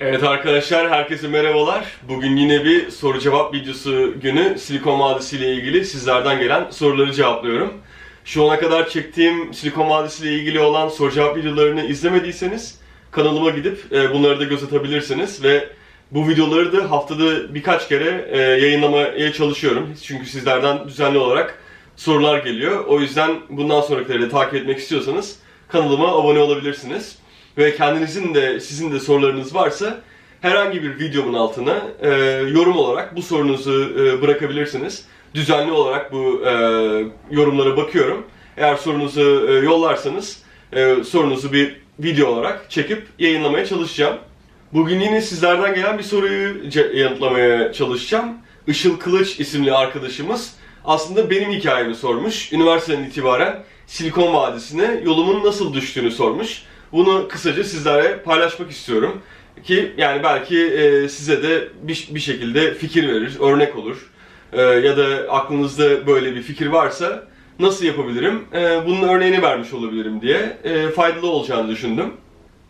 Evet arkadaşlar herkese merhabalar. Bugün yine bir soru cevap videosu günü Silikon Vadisi ile ilgili sizlerden gelen soruları cevaplıyorum. Şu ana kadar çektiğim Silikon Vadisi ile ilgili olan soru cevap videolarını izlemediyseniz kanalıma gidip e, bunları da göz atabilirsiniz ve bu videoları da haftada birkaç kere e, yayınlamaya çalışıyorum. Çünkü sizlerden düzenli olarak sorular geliyor. O yüzden bundan sonrakileri de takip etmek istiyorsanız kanalıma abone olabilirsiniz. Ve kendinizin de sizin de sorularınız varsa herhangi bir videomun altına e, yorum olarak bu sorunuzu e, bırakabilirsiniz. Düzenli olarak bu e, yorumlara bakıyorum. Eğer sorunuzu e, yollarsanız e, sorunuzu bir video olarak çekip yayınlamaya çalışacağım. Bugün yine sizlerden gelen bir soruyu yanıtlamaya çalışacağım. Işıl Kılıç isimli arkadaşımız aslında benim hikayemi sormuş. Üniversiteden itibaren Silikon Vadisi'ne yolumun nasıl düştüğünü sormuş. Bunu kısaca sizlere paylaşmak istiyorum. Ki yani belki e, size de bir, bir şekilde fikir verir, örnek olur. E, ya da aklınızda böyle bir fikir varsa nasıl yapabilirim, e, bunun örneğini vermiş olabilirim diye e, faydalı olacağını düşündüm.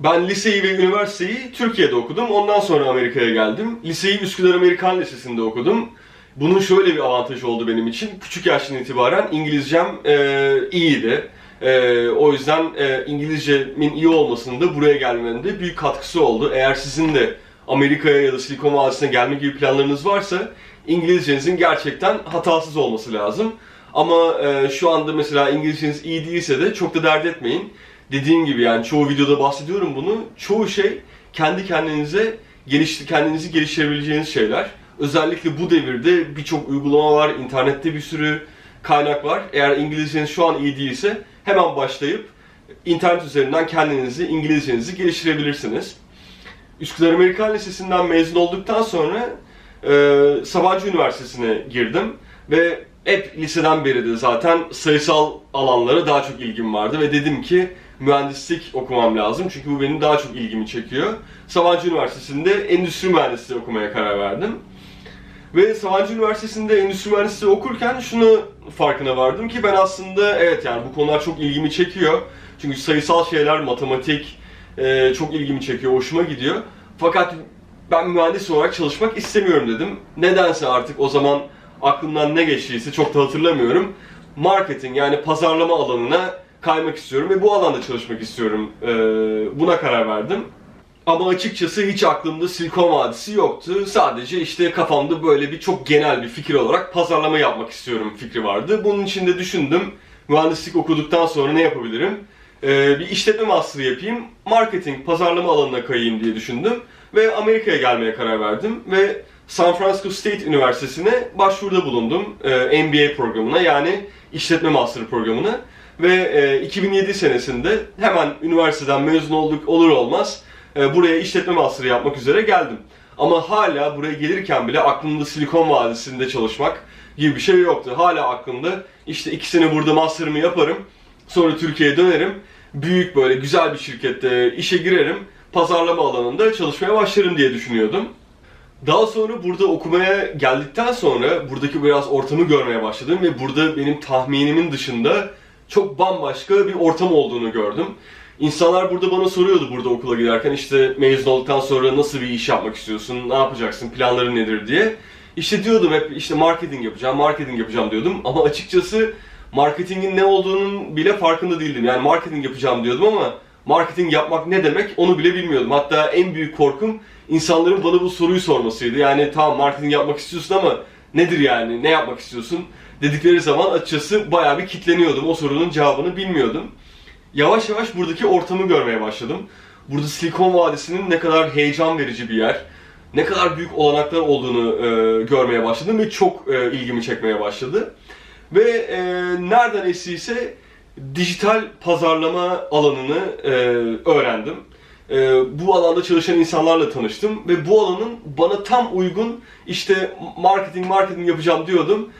Ben liseyi ve üniversiteyi Türkiye'de okudum. Ondan sonra Amerika'ya geldim. Liseyi Üsküdar Amerikan Lisesi'nde okudum. Bunun şöyle bir avantajı oldu benim için. Küçük yaştan itibaren İngilizcem e, iyiydi. E, o yüzden e, İngilizcemin iyi olmasının da buraya gelmenin de büyük katkısı oldu. Eğer sizin de Amerika'ya ya da Silikon Vadisi'ne gelme gibi planlarınız varsa İngilizcenizin gerçekten hatasız olması lazım. Ama e, şu anda mesela İngilizceniz iyi değilse de çok da dert etmeyin. Dediğim gibi yani çoğu videoda bahsediyorum bunu. Çoğu şey kendi kendinize geliş, kendinizi geliştirebileceğiniz şeyler. Özellikle bu devirde birçok uygulama var, internette bir sürü kaynak var. Eğer İngilizceniz şu an iyi değilse hemen başlayıp internet üzerinden kendinizi, İngilizcenizi geliştirebilirsiniz. Üsküdar Amerikan Lisesi'nden mezun olduktan sonra e, Sabancı Üniversitesi'ne girdim ve hep liseden beri de zaten sayısal alanlara daha çok ilgim vardı ve dedim ki mühendislik okumam lazım çünkü bu benim daha çok ilgimi çekiyor. Sabancı Üniversitesi'nde endüstri mühendisliği okumaya karar verdim. Ve Sabancı Üniversitesi'nde endüstri mühendisliği okurken şunu farkına vardım ki ben aslında evet yani bu konular çok ilgimi çekiyor. Çünkü sayısal şeyler, matematik e, çok ilgimi çekiyor, hoşuma gidiyor. Fakat ben mühendis olarak çalışmak istemiyorum dedim. Nedense artık o zaman aklımdan ne geçtiyse çok da hatırlamıyorum. Marketing yani pazarlama alanına kaymak istiyorum ve bu alanda çalışmak istiyorum. E, buna karar verdim. Ama açıkçası hiç aklımda Silikon Vadisi yoktu. Sadece işte kafamda böyle bir çok genel bir fikir olarak pazarlama yapmak istiyorum fikri vardı. Bunun için de düşündüm. Mühendislik okuduktan sonra ne yapabilirim? Ee, bir işletme master'ı yapayım, marketing, pazarlama alanına kayayım diye düşündüm. Ve Amerika'ya gelmeye karar verdim. Ve San Francisco State Üniversitesi'ne başvuruda bulundum. Ee, MBA programına yani işletme master programına. Ve e, 2007 senesinde hemen üniversiteden mezun olduk olur olmaz buraya işletme master'ı yapmak üzere geldim. Ama hala buraya gelirken bile aklımda Silikon Vadisi'nde çalışmak gibi bir şey yoktu. Hala aklımda işte iki sene burada master'ımı yaparım. Sonra Türkiye'ye dönerim. Büyük böyle güzel bir şirkette işe girerim. Pazarlama alanında çalışmaya başlarım diye düşünüyordum. Daha sonra burada okumaya geldikten sonra buradaki biraz ortamı görmeye başladım ve burada benim tahminimin dışında çok bambaşka bir ortam olduğunu gördüm. İnsanlar burada bana soruyordu burada okula giderken işte mezun olduktan sonra nasıl bir iş yapmak istiyorsun, ne yapacaksın, planların nedir diye. İşte diyordum hep işte marketing yapacağım, marketing yapacağım diyordum ama açıkçası marketingin ne olduğunun bile farkında değildim. Yani marketing yapacağım diyordum ama marketing yapmak ne demek onu bile bilmiyordum. Hatta en büyük korkum insanların bana bu soruyu sormasıydı. Yani tamam marketing yapmak istiyorsun ama nedir yani, ne yapmak istiyorsun dedikleri zaman açıkçası bayağı bir kitleniyordum. O sorunun cevabını bilmiyordum yavaş yavaş buradaki ortamı görmeye başladım. Burada Silikon Vadisi'nin ne kadar heyecan verici bir yer, ne kadar büyük olanaklar olduğunu e, görmeye başladım ve çok e, ilgimi çekmeye başladı. Ve e, nereden estiyse dijital pazarlama alanını e, öğrendim. E, bu alanda çalışan insanlarla tanıştım ve bu alanın bana tam uygun işte marketing marketing yapacağım diyordum.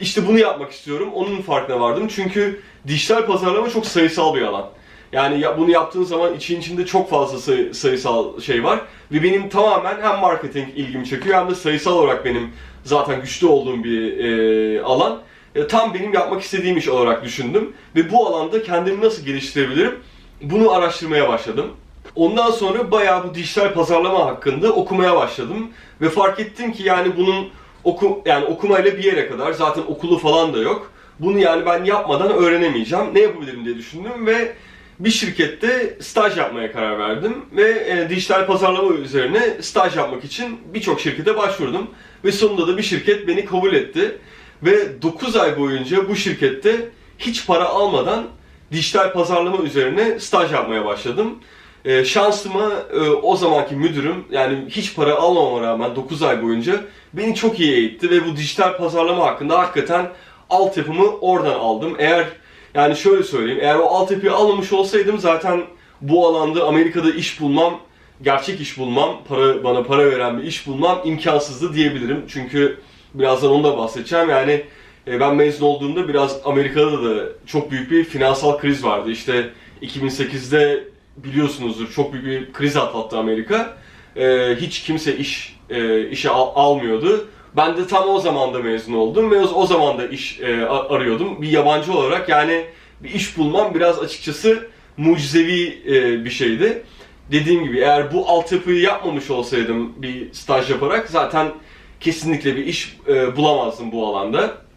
İşte bunu yapmak istiyorum. Onun farkına vardım. Çünkü dijital pazarlama çok sayısal bir alan. Yani ya bunu yaptığın zaman için içinde çok fazla sayı, sayısal şey var. Ve benim tamamen hem marketing ilgimi çekiyor hem de sayısal olarak benim zaten güçlü olduğum bir e, alan. E, tam benim yapmak istediğim iş olarak düşündüm. Ve bu alanda kendimi nasıl geliştirebilirim? Bunu araştırmaya başladım. Ondan sonra bayağı bu dijital pazarlama hakkında okumaya başladım ve fark ettim ki yani bunun oku yani okumayla bir yere kadar zaten okulu falan da yok. Bunu yani ben yapmadan öğrenemeyeceğim. Ne yapabilirim diye düşündüm ve bir şirkette staj yapmaya karar verdim ve e, dijital pazarlama üzerine staj yapmak için birçok şirkete başvurdum ve sonunda da bir şirket beni kabul etti ve 9 ay boyunca bu şirkette hiç para almadan dijital pazarlama üzerine staj yapmaya başladım. E, şansıma e, o zamanki müdürüm yani hiç para almama rağmen 9 ay boyunca beni çok iyi eğitti ve bu dijital pazarlama hakkında hakikaten altyapımı oradan aldım. Eğer yani şöyle söyleyeyim eğer o altyapıyı almamış olsaydım zaten bu alanda Amerika'da iş bulmam, gerçek iş bulmam, para bana para veren bir iş bulmam imkansızdı diyebilirim. Çünkü birazdan onu da bahsedeceğim. Yani e, ben mezun olduğumda biraz Amerika'da da çok büyük bir finansal kriz vardı. İşte 2008'de biliyorsunuzdur çok büyük bir kriz atlattı Amerika. Ee, hiç kimse iş e, işe al- almıyordu. Ben de tam o zaman da mezun oldum ve o, zaman da iş e, arıyordum. Bir yabancı olarak yani bir iş bulmam biraz açıkçası mucizevi e, bir şeydi. Dediğim gibi eğer bu altyapıyı yapmamış olsaydım bir staj yaparak zaten kesinlikle bir iş e, bulamazdım bu alanda.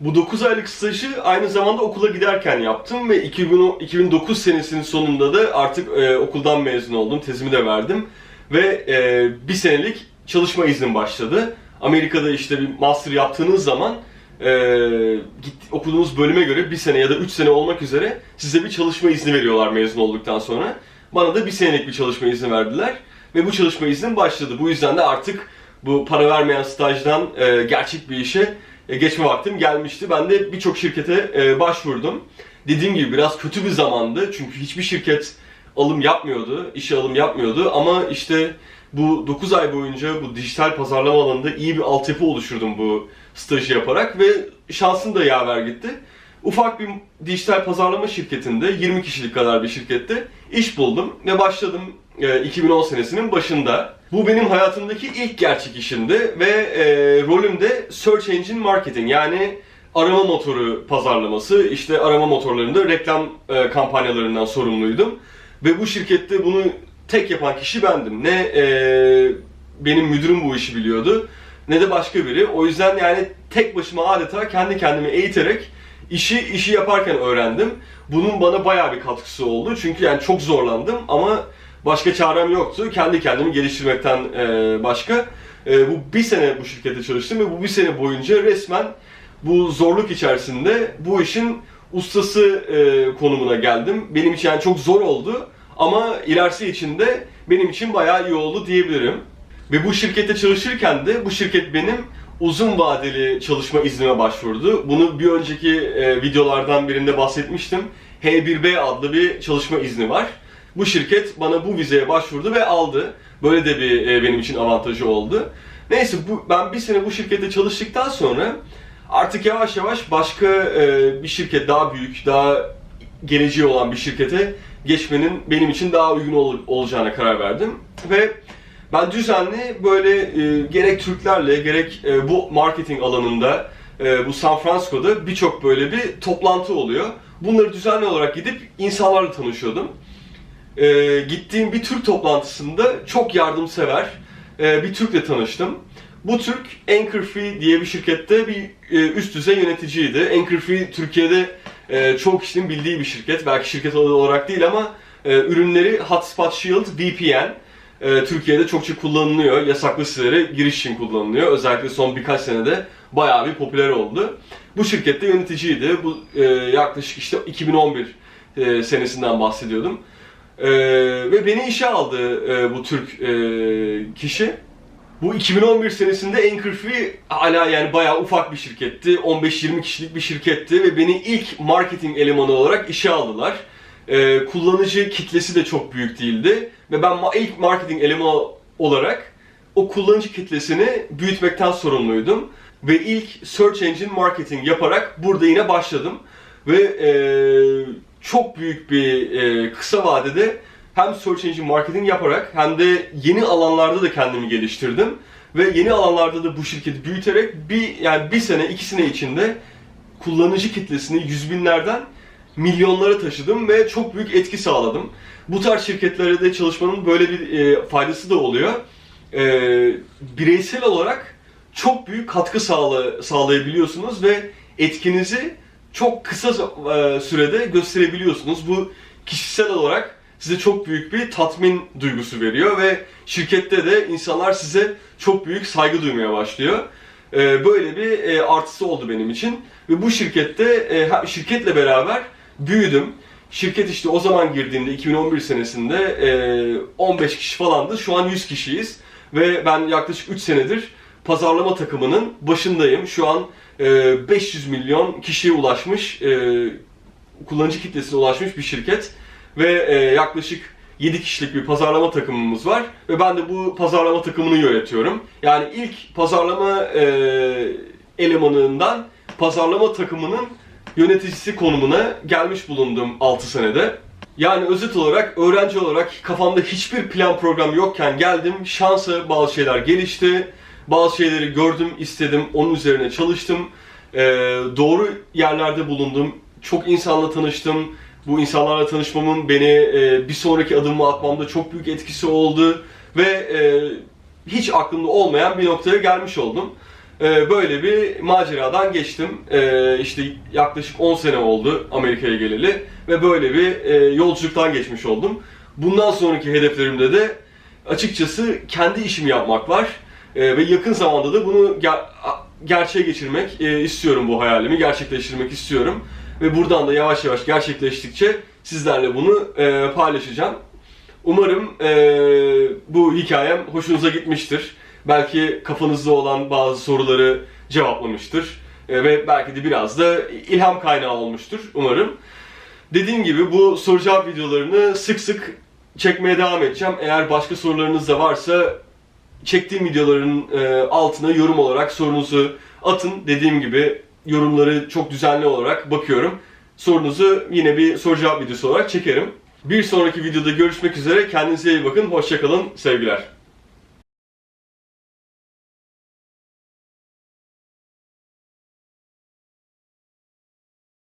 Bu 9 aylık stajı aynı zamanda okula giderken yaptım ve 2010 2009 senesinin sonunda da artık e, okuldan mezun oldum, tezimi de verdim ve e, bir senelik çalışma iznim başladı. Amerika'da işte bir master yaptığınız zaman e, git, okuduğunuz bölüme göre bir sene ya da üç sene olmak üzere size bir çalışma izni veriyorlar mezun olduktan sonra. Bana da bir senelik bir çalışma izni verdiler ve bu çalışma iznim başladı. Bu yüzden de artık bu para vermeyen stajdan e, gerçek bir işe geçme vaktim gelmişti. Ben de birçok şirkete e, başvurdum. Dediğim gibi biraz kötü bir zamandı çünkü hiçbir şirket alım yapmıyordu, işe alım yapmıyordu ama işte bu 9 ay boyunca bu dijital pazarlama alanında iyi bir altyapı oluşturdum bu stajı yaparak ve şansım da yaver gitti. Ufak bir dijital pazarlama şirketinde 20 kişilik kadar bir şirkette iş buldum ve başladım e, 2010 senesinin başında. Bu benim hayatımdaki ilk gerçek işimdi ve e, rolüm de Search Engine Marketing yani arama motoru pazarlaması, işte arama motorlarında reklam e, kampanyalarından sorumluydum. Ve bu şirkette bunu tek yapan kişi bendim. Ne e, benim müdürüm bu işi biliyordu ne de başka biri. O yüzden yani tek başıma adeta kendi kendimi eğiterek işi işi yaparken öğrendim. Bunun bana bayağı bir katkısı oldu. Çünkü yani çok zorlandım ama başka çarem yoktu. Kendi kendimi geliştirmekten e, başka. E, bu bir sene bu şirkette çalıştım ve bu bir sene boyunca resmen bu zorluk içerisinde bu işin ustası e, konumuna geldim. Benim için yani çok zor oldu ama ilerisi için de benim için bayağı iyi oldu diyebilirim. Ve bu şirkette çalışırken de bu şirket benim uzun vadeli çalışma iznime başvurdu. Bunu bir önceki e, videolardan birinde bahsetmiştim. H1B adlı bir çalışma izni var. Bu şirket bana bu vizeye başvurdu ve aldı. Böyle de bir e, benim için avantajı oldu. Neyse bu, ben bir sene bu şirkette çalıştıktan sonra artık yavaş yavaş başka e, bir şirket daha büyük, daha geleceği olan bir şirkete geçmenin benim için daha uygun ol- olacağına karar verdim. Ve ben düzenli böyle e, gerek Türklerle gerek e, bu marketing alanında e, bu San Francisco'da birçok böyle bir toplantı oluyor. Bunları düzenli olarak gidip insanlarla tanışıyordum. E, gittiğim bir Türk toplantısında çok yardımsever e, bir Türk'le tanıştım. Bu Türk Anchor diye bir şirkette bir e, üst düzey yöneticiydi. Anchor Türkiye'de e, çoğu kişinin bildiği bir şirket. Belki şirket adı olarak değil ama e, ürünleri Hotspot Shield VPN. E, Türkiye'de çokça kullanılıyor. Yasaklı sitelere giriş için kullanılıyor. Özellikle son birkaç senede bayağı bir popüler oldu. Bu şirkette yöneticiydi. Bu e, yaklaşık işte 2011 e, senesinden bahsediyordum. E, ve beni işe aldı e, bu Türk e, kişi. Bu 2011 senesinde Anchor Free hala yani bayağı ufak bir şirketti. 15-20 kişilik bir şirketti ve beni ilk marketing elemanı olarak işe aldılar. Ee, kullanıcı kitlesi de çok büyük değildi. Ve ben ilk marketing elemanı olarak o kullanıcı kitlesini büyütmekten sorumluydum. Ve ilk Search Engine Marketing yaparak burada yine başladım. Ve ee, çok büyük bir ee, kısa vadede hem Search Engine Marketing yaparak hem de yeni alanlarda da kendimi geliştirdim. Ve yeni alanlarda da bu şirketi büyüterek bir yani bir sene iki sene içinde kullanıcı kitlesini yüz binlerden milyonlara taşıdım ve çok büyük etki sağladım. Bu tarz şirketlerde de çalışmanın böyle bir e, faydası da oluyor. E, bireysel olarak çok büyük katkı sağla, sağlayabiliyorsunuz ve etkinizi çok kısa e, sürede gösterebiliyorsunuz. Bu kişisel olarak size çok büyük bir tatmin duygusu veriyor ve şirkette de insanlar size çok büyük saygı duymaya başlıyor. E, böyle bir e, artısı oldu benim için ve bu şirkette şirketle beraber büyüdüm. Şirket işte o zaman girdiğimde 2011 senesinde e, 15 kişi falandı. Şu an 100 kişiyiz ve ben yaklaşık 3 senedir pazarlama takımının başındayım. Şu an e, 500 milyon kişiye ulaşmış, e, kullanıcı kitlesine ulaşmış bir şirket ve e, yaklaşık 7 kişilik bir pazarlama takımımız var ve ben de bu pazarlama takımını yönetiyorum. Yani ilk pazarlama e, elemanından pazarlama takımının yöneticisi konumuna gelmiş bulundum 6 senede. Yani özet olarak öğrenci olarak kafamda hiçbir plan program yokken geldim. Şansa bazı şeyler gelişti. Bazı şeyleri gördüm, istedim, onun üzerine çalıştım. Ee, doğru yerlerde bulundum. Çok insanla tanıştım. Bu insanlarla tanışmamın beni e, bir sonraki adımı atmamda çok büyük etkisi oldu. Ve e, hiç aklımda olmayan bir noktaya gelmiş oldum. Ee, böyle bir maceradan geçtim. Ee, işte yaklaşık 10 sene oldu Amerika'ya geleli ve böyle bir e, yolculuktan geçmiş oldum. Bundan sonraki hedeflerimde de açıkçası kendi işimi yapmak var Ee, ve yakın zamanda da bunu ger- gerçeğe geçirmek e, istiyorum bu hayalimi, gerçekleştirmek istiyorum ve buradan da yavaş yavaş gerçekleştikçe sizlerle bunu e, paylaşacağım. Umarım e, bu hikayem hoşunuza gitmiştir. Belki kafanızda olan bazı soruları cevaplamıştır. E, ve belki de biraz da ilham kaynağı olmuştur umarım. Dediğim gibi bu soru cevap videolarını sık sık çekmeye devam edeceğim. Eğer başka sorularınız da varsa çektiğim videoların e, altına yorum olarak sorunuzu atın. Dediğim gibi yorumları çok düzenli olarak bakıyorum. Sorunuzu yine bir soru cevap videosu olarak çekerim. Bir sonraki videoda görüşmek üzere. Kendinize iyi bakın. Hoşçakalın. Sevgiler.